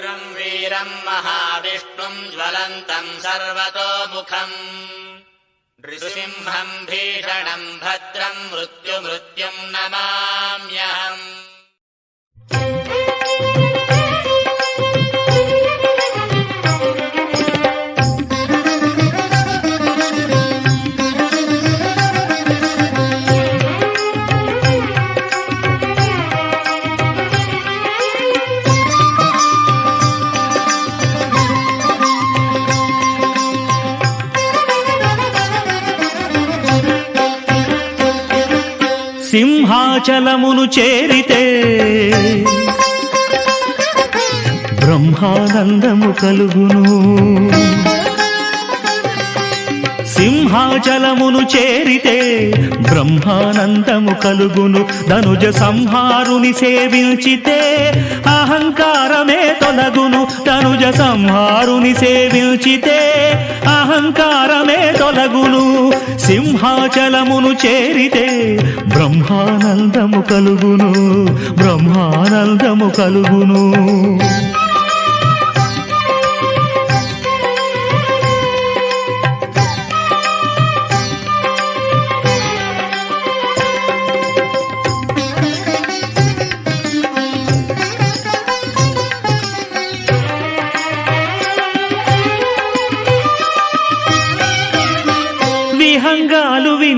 उग्रम् वीरम् महाविष्णुम् ज्वलन्तम् सर्वतोमुखम् नृसिंहम् भीषणम् भद्रम् मृत्युमृत्युम् नमाम्यहम् సింహాచలమును చేరితే బ్రహ్మానందము కలుగును. సింహాచలమును చేరితే బ్రహ్మానందము కలుగును. ధనుజ సంహారుని సేవించితే అహంకారమే తొలగును. ధనుజ సంహారుని సేవించితే అహంకారమే తొలగును. సింహాచలమును చేరితే బ్రహ్మానందము కలుగును. బ్రహ్మానందము కలుగును.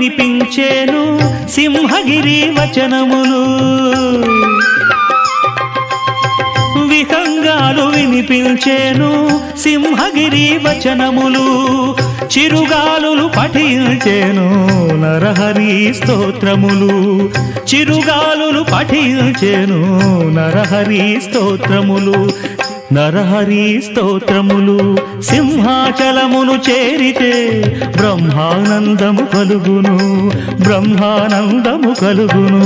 వినిపించేను సింహగిరి వచనములు. విహంగాలు వినిపించేను సింహగిరి వచనములు. చిరుగాలులు పఠించేను నరహరి స్తోత్రములు. చిరుగాలులు పఠించేను నరహరి స్తోత్రములు. నరహరి స్తోత్రములు సింహాచలమును చేరితే బ్రహ్మానందము కలుగును బ్రహ్మానందము కలుగును.